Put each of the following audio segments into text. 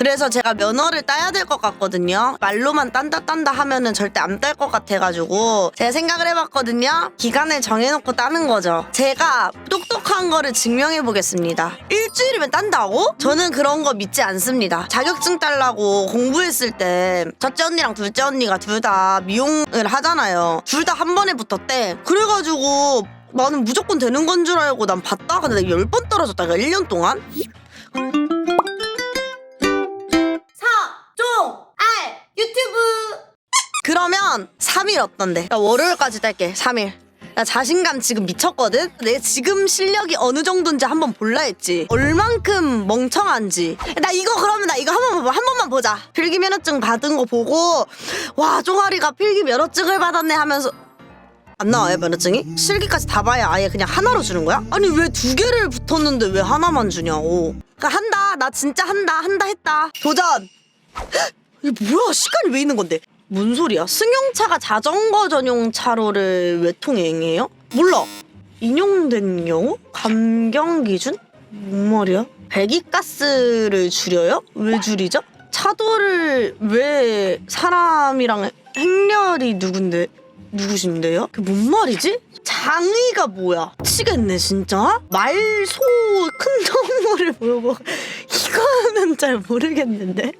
그래서 제가 면허를 따야 될 것 같거든요. 말로만 딴다 딴다 하면은 절대 안 딸 것 같아가지고 제가 생각을 해봤거든요. 기간을 정해놓고 따는 거죠. 제가 똑똑한 거를 증명해 보겠습니다. 일주일이면 딴다고? 저는 그런 거 믿지 않습니다. 자격증 딸라고 공부했을 때 첫째 언니랑 둘째 언니가 둘 다 미용을 하잖아요. 둘 다 한 번에 붙었대. 그래가지고 나는 무조건 되는 건 줄 알고 난 봤다. 근데 나 10번 떨어졌다. 그러니까 1년 동안. 그러면 3일 어떤데? 나 월요일까지 딸게 3일. 나 자신감 지금 미쳤거든? 내 지금 실력이 어느 정도인지 한번 볼라 했지. 얼만큼 멍청한지. 나 이거 그러면 나 이거 한 번만 봐, 한 번만 보자. 필기 면허증 받은 거 보고 와 종아리가 필기 면허증을 받았네 하면서. 안 나와요 면허증이? 실기까지 다 봐야 아예 그냥 하나로 주는 거야? 아니 왜 두 개를 붙었는데 왜 하나만 주냐고. 그러니까 한다 나 진짜 한다 한다 했다. 도전! 헉, 이게 뭐야? 시간이 왜 있는 건데 뭔 소리야 승용차가 자전거 전용 차로를 왜 통행해요? 몰라 인용된 경우? 감경 기준? 뭔 말이야? 배기가스를 줄여요? 왜 줄이죠? 차도를 왜 사람이랑 행렬이 누군데 누구신데요? 그게 뭔 말이지? 장의가 뭐야? 치겠네 진짜? 말소 큰 동물을 보고 이거는 잘 모르겠는데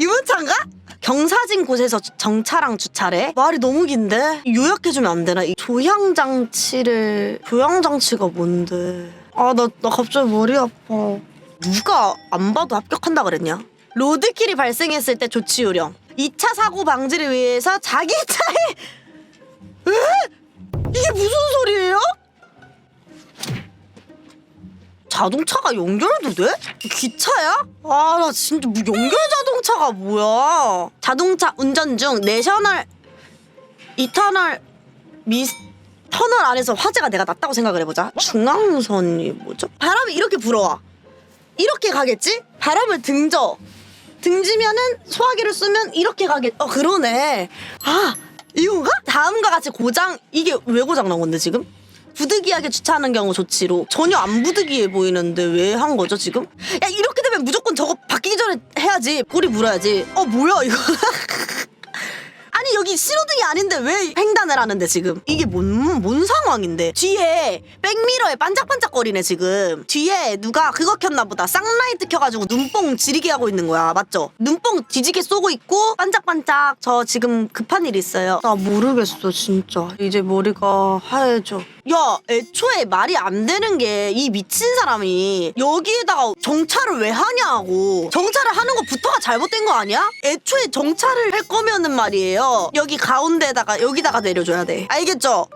유모차인가? 경사진 곳에서 정차랑 주차래? 말이 너무 긴데? 요약해주면 안 되나? 이 조향장치를... 조향장치가 뭔데? 아, 나, 나 갑자기 머리 아파. 누가 안 봐도 합격한다 그랬냐? 로드킬이 발생했을 때 조치 요령. 2차 사고 방지를 위해서 자기 차에... 에? 이게 무슨 소리예요? 자동차가 연결도 돼? 기차야? 아 나 진짜 뭐 연결 자동차가 뭐야? 자동차 운전 중 내셔널 이터널 미 터널 안에서 화재가 내가 났다고 생각을 해보자. 중앙선이 뭐죠? 바람이 이렇게 불어와. 이렇게 가겠지? 바람을 등져. 등지면은 소화기를 쓰면 이렇게 가겠. 어 그러네. 아 이건가? 다음과 같이 고장 이게 왜 고장 난 건데 지금? 부득이하게 주차하는 경우 조치로 전혀 안 부득이해 보이는데 왜 한 거죠 지금? 야 이렇게 되면 무조건 저거 바뀌기 전에 해야지. 꼬리 물어야지. 어 뭐야 이거? 아니 여기 신호등이 아닌데 왜 횡단을 하는데 지금? 이게 뭔, 뭔 상황인데? 뒤에 백미러에 반짝반짝거리네 지금. 뒤에 누가 그거 켰나 보다. 쌍라이트 켜가지고 눈뽕 지리게 하고 있는 거야. 맞죠? 눈뽕 뒤지게 쏘고 있고 반짝반짝. 저 지금 급한 일 있어요. 나 모르겠어 진짜. 이제 머리가 하얘져 야 애초에 말이 안 되는 게 이 미친 사람이 여기에다가 정차를 왜 하냐고. 정차를 하는 것부터가 잘못된 거 아니야? 애초에 정차를 할 거면은 말이에요. 여기 가운데다가 여기다가 내려줘야 돼. 알겠죠?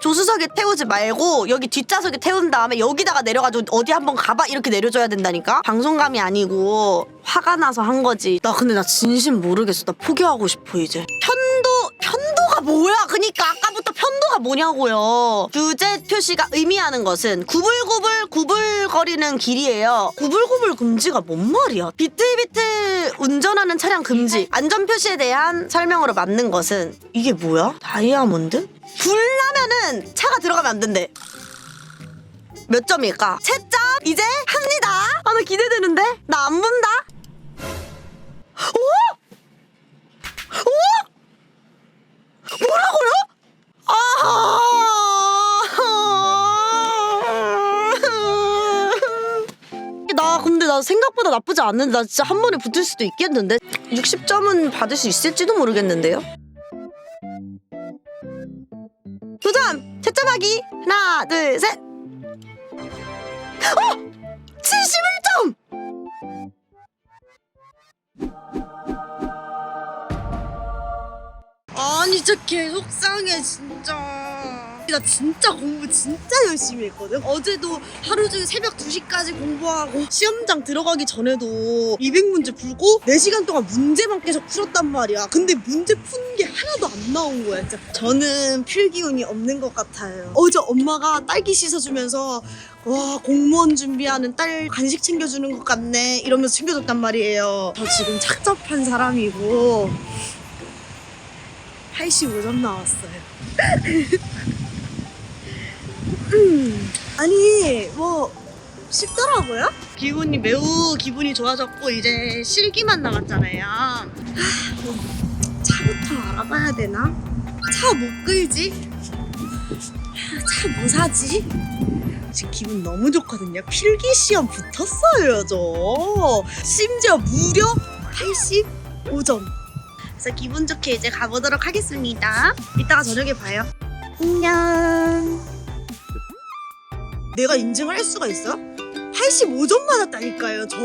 조수석에 태우지 말고 여기 뒷좌석에 태운 다음에 여기다가 내려가지고 어디 한번 가봐. 이렇게 내려줘야 된다니까? 방송감이 아니고 화가 나서 한 거지. 나 근데 나 진심 모르겠어. 나 포기하고 싶어 이제. 편도 편도가 뭐야? 그니까 아까부터 편도가 뭐냐고요. 규제 표시가 의미하는 것은 구불구불 구불거리는 길이에요. 구불구불 금지가 뭔 말이야? 비틀비틀 운전하는 차량 금지. 안전 표시에 대한 설명으로 맞는 것은 이게 뭐야? 다이아몬드? 불나면은 차가 들어가면 안 된대. 몇 점일까? 채점 이제 합니다. 아 나 기대되는데? 나 안 본다. 생각보다 나쁘지 않는데 나 진짜 한 번에 붙을 수도 있겠는데 60점은 받을 수 있을지도 모르겠는데요. 도전! 채점하기! 하나, 둘, 셋! 어! 71점! 아니 진짜 계속 상해 진짜 나 진짜 공부 진짜 열심히 했거든. 어제도 하루 종일 새벽 2시까지 공부하고 시험장 들어가기 전에도 200문제 풀고 4시간 동안 문제만 계속 풀었단 말이야. 근데 문제 푼 게 하나도 안 나온 거야 진짜. 저는 필기운이 없는 것 같아요. 어제 엄마가 딸기 씻어주면서 와 공무원 준비하는 딸 간식 챙겨주는 것 같네 이러면서 챙겨줬단 말이에요. 저 지금 착잡한 사람이고 85점 나왔어요. 음, 아니 뭐 쉽더라고요. 기분이 매우 기분이 좋아졌고 이제 실기만 남았잖아요. 하, 뭐 차부터 알아봐야 되나? 차 못 끌지? 차 뭐 사지? 지금 기분 너무 좋거든요. 필기 시험 붙었어요, 저. 심지어 무려 85점. 그래서 기분 좋게 이제 가보도록 하겠습니다. 이따가 저녁에 봐요. 안녕. 내가 인증을 할 수가 있어요? 85점 받았다니까요, 저?